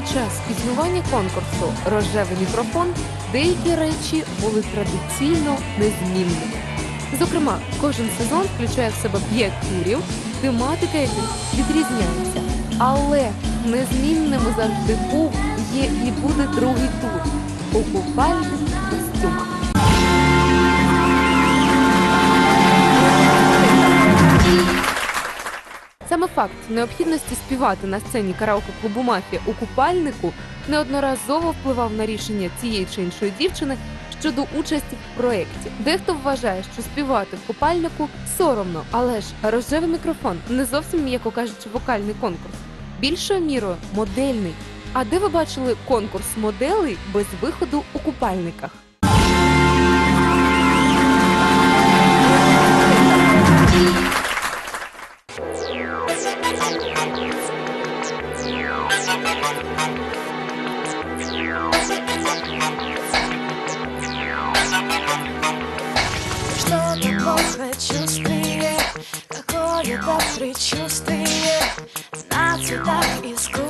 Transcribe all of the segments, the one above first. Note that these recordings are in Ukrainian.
час існування конкурсу Рожевий мікрофон деякі речі були традиційно незмінними. Зокрема, кожен сезон включає в себе п'ять турів, тематика яких відрізняється. Але незмінним завжди був, є і буде другий тур у купальних костюмах. Саме факт необхідності співати на сцені караоке клубу мафія у купальнику неодноразово впливав на рішення цієї чи іншої дівчини щодо участі в проєкті. Дехто вважає, що співати в купальнику соромно, але ж рожевий мікрофон не зовсім, м'яко кажучи, вокальний конкурс. Більшою мірою модельний. А де ви бачили конкурс моделей без виходу у купальниках? Что такое чувствие, какое-то предчувствие. На цветах искусственных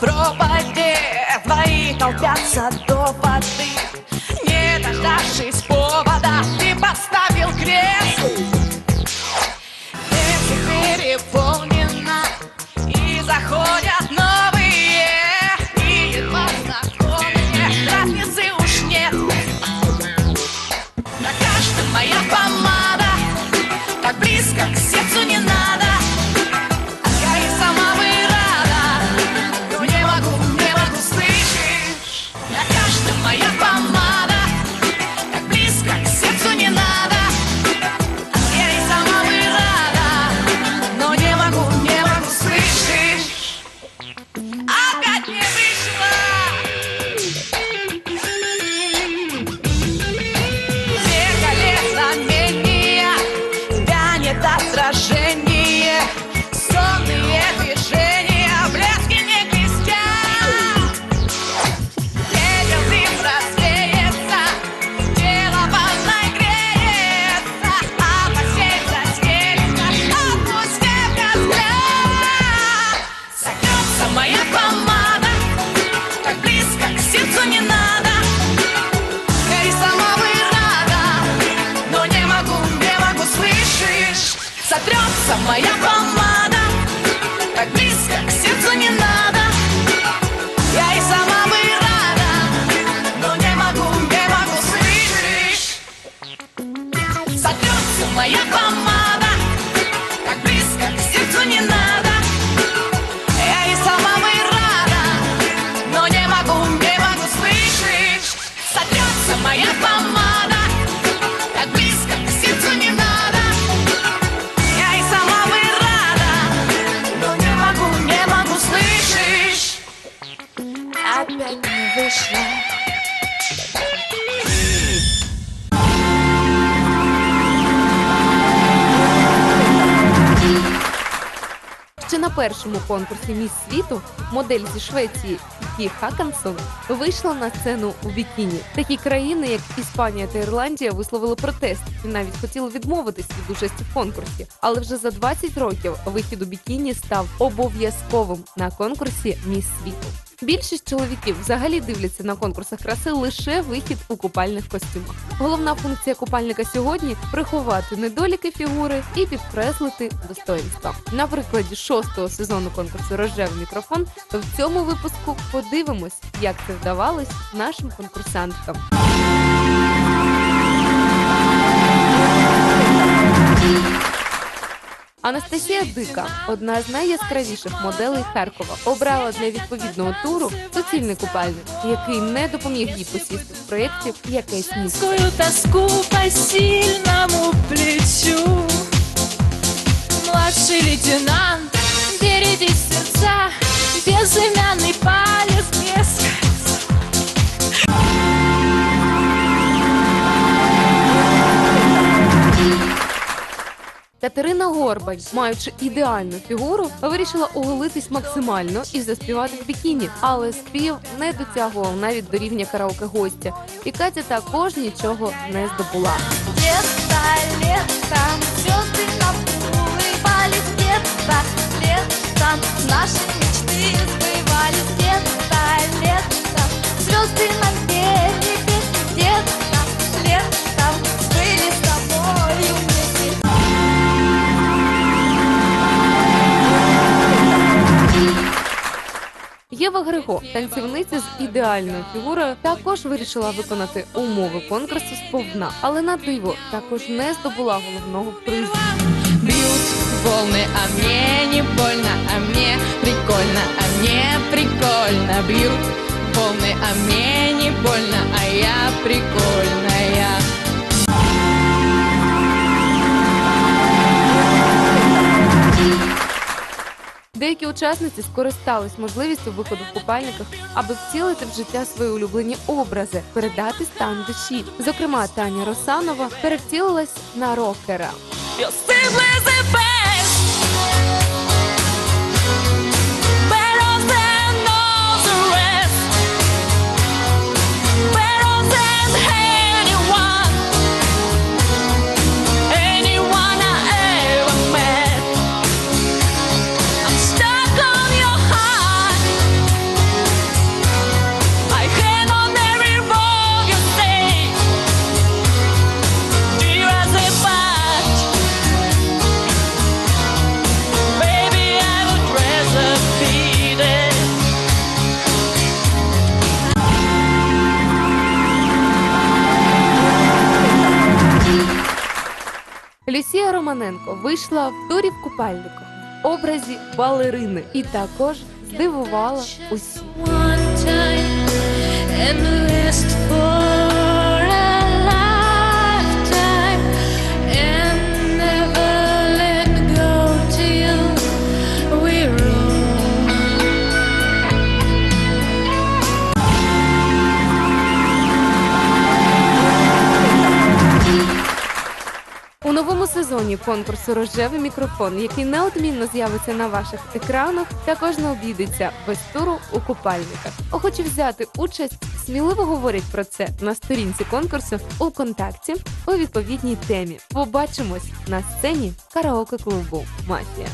проводе твои толпятся до воды. Сотрется моя помада, так близко к сердцу не надо. Першому конкурсі Міс світу модель зі Швеції Кі Хакансон вийшла на сцену у бікіні. Такі країни, як Іспанія та Ірландія, висловили протест і навіть хотіли відмовитись від участі в конкурсі. Але вже за 20 років вихід у бікіні став обов'язковим на конкурсі Міс світу. Більшість чоловіків взагалі дивляться на конкурсах краси лише вихід у купальних костюмах. Головна функція купальника сьогодні приховати недоліки фігури і підкреслити достоинства. На прикладі шостого сезону конкурсу Рожевий мікрофон в цьому випуску подивимось, як це вдавалось нашим конкурсанткам. Анастасія Дика, одна з найяскравіших моделей Харкова, обрала для відповідного туру суцільний купальник, який не допоміг їй посісти в проєкті якесь місце. Тоску по сильному плечу Младший лейтенант, берегись сердца безымянный палец без Катерина Горбань, маючи ідеальну фігуру, вирішила оголитись максимально і заспівати в бікіні. Але спів не дотягував навіть до рівня караоке гостя. І Катя також нічого не здобула. Лето, летом звезды наплывались Лето, летом наши мечты сбывались Лето, летом звезды нам пели песни Лето, Єва танцівниця з ідеальною фігурою, також вирішила виконати умови конкурсу сповна, але на диво також не здобула головного призу. Волны, а мне не больно, а мне прикольно, а мне прикольно Бьют волны, а мне не больно, а я прикольная Деякі учасниці скористались можливістю виходу в купальниках, аби втілити в життя свої улюблені образи, передати стан душі. Зокрема, Таня Росанова перевтілилась на рокера. You're Романенко вийшла в турі в купальниках в образі балерини і також здивувала усіх. Сезоні конкурсу Рожевий мікрофон, який неодмінно з'явиться на ваших екранах, також не обійдеться без туру у купальниках. Охочі взяти участь, сміливо говорять про це на сторінці конкурсу у контакті у відповідній темі. Побачимось на сцені караоке клубу Мафія.